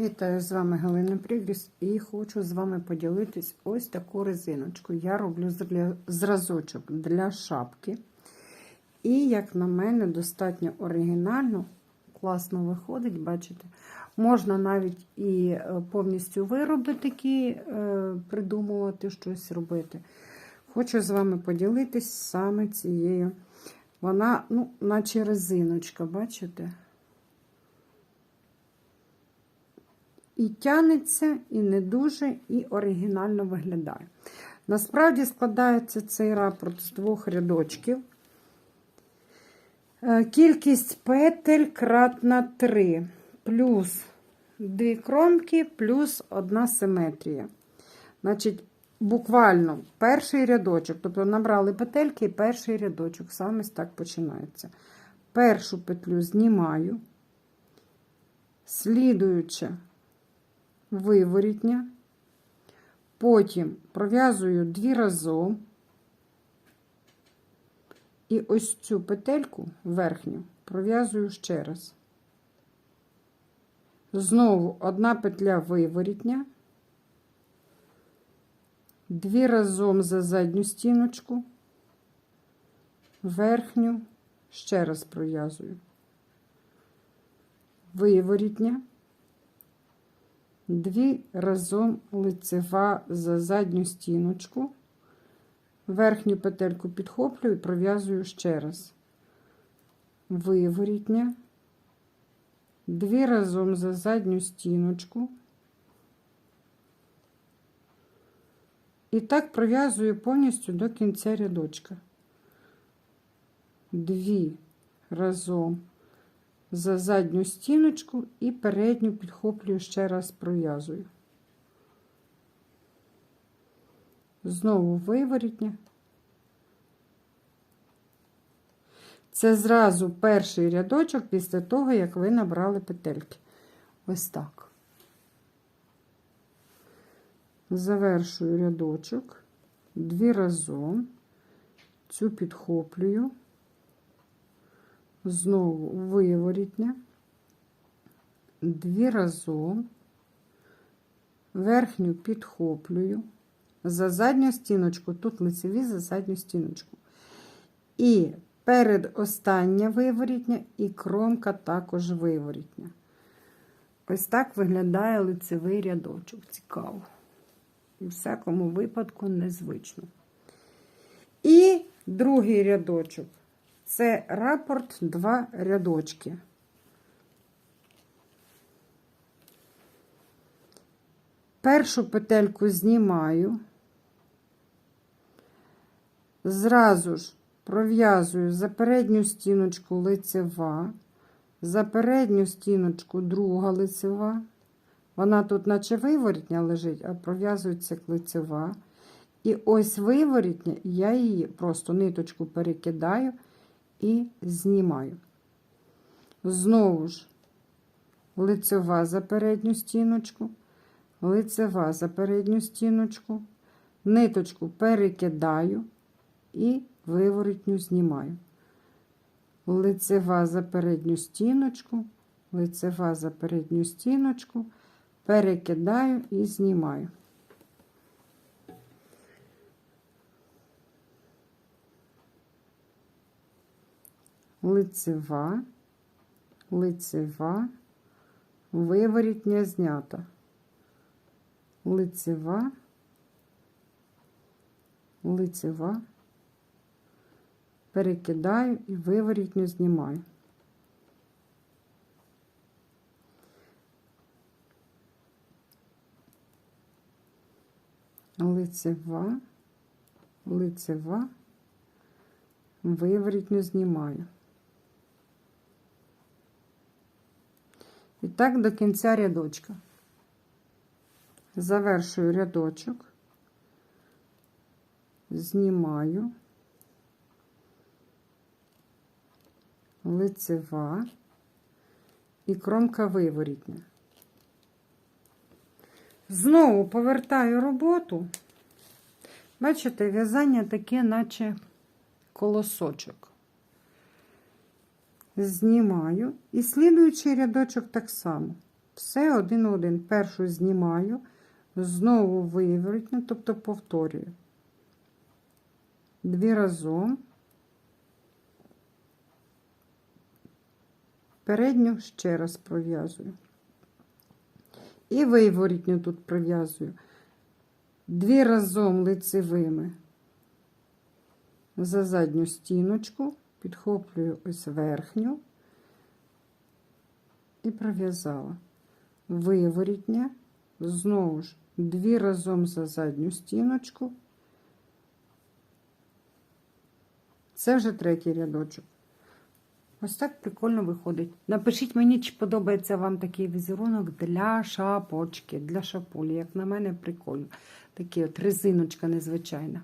Вітаю з вами Галина Пригріс і хочу з вами поділитись ось таку резиночку. Я роблю зразочок для шапки. І, як на мене, достатньо оригінально, класно виходить, бачите. Можна навіть і е, повністю вироби такі е, придумувати, щось робити. Хочу з вами поділитись саме цією. Вона, ну, наче резиночка, бачите? І тянеться, і не дуже, і оригінально виглядає. Насправді складається цей рапорт з двох рядочків. Е, Кількість петель кратна 3, плюс дві кромки, плюс одна симетрія. Значить, буквально перший рядочок, тобто набрали петельки і перший рядочок, саме так починається. Першу петлю знімаю, слідуюча виворітня, потім пров'язую дві разом. І ось цю петельку верхню пров'язую ще раз. Знову одна петля виворітня, дві разом за задню стіночку, верхню ще раз пров'язую. Виворітня, дві разом лицева за задню стіночку. Верхню петельку підхоплюю і пров'язую ще раз. Виворітня, дві разом за задню стіночку. І так пров'язую повністю до кінця рядочка. Дві разом за задню стіночку і передню підхоплюю ще раз пров'язую. Знову виворітня. Це зразу перший рядочок після того, як ви набрали петельки. Ось так. Завершую рядочок, дві разом, цю підхоплюю, знову виворітня, дві разом, верхню підхоплюю за задню стіночку, тут лицеві за задню стіночку. І перед остання виворітня, і кромка також виворітня. Ось так виглядає лицевий рядочок. Цікаво. У всякому випадку незвично. І другий рядочок це рапорт два рядочки. Першу петельку знімаю, зразу ж пров'язую за передню стіночку лицева, за передню стіночку друга лицева. Вона тут, наче виворітня лежить, а пров'язується як лицева. І ось виворітня, я її просто ниточку перекидаю і знімаю. Знову ж лицева за передню стіночку лицева за передню стіночку, ниточку перекидаю і виворотню знімаю. Лицева за передню стіночку, лицева за передню стіночку, перекидаю і знімаю. Лицева, лицева, виворітня знята лицева, лицева, перекидаю і виворітню знімаю. Лицева, лицева, виворітню знімаю. І так до кінця рядочка завершую рядочок, знімаю лицева і кромка виворітня. Знову повертаю роботу. Бачите, в'язання таке, наче колосочок. Знімаю і слідуючий рядочок так само. Все один один. Першу знімаю, знову виворотню, тобто повторюю. Дві разом. Передню ще раз пров'язую. І виворітню тут пров'язую. Дві разом лицевими за задню стіночку, підхоплюю ось верхню і пров'язала. Виворітня, знову ж дві разом за задню стіночку. Це вже третій рядочок. Ось так прикольно виходить. Напишіть мені, чи подобається вам такий візерунок для шапочки, для шапулі. Як на мене, прикольно. Такий от резиночка незвичайна.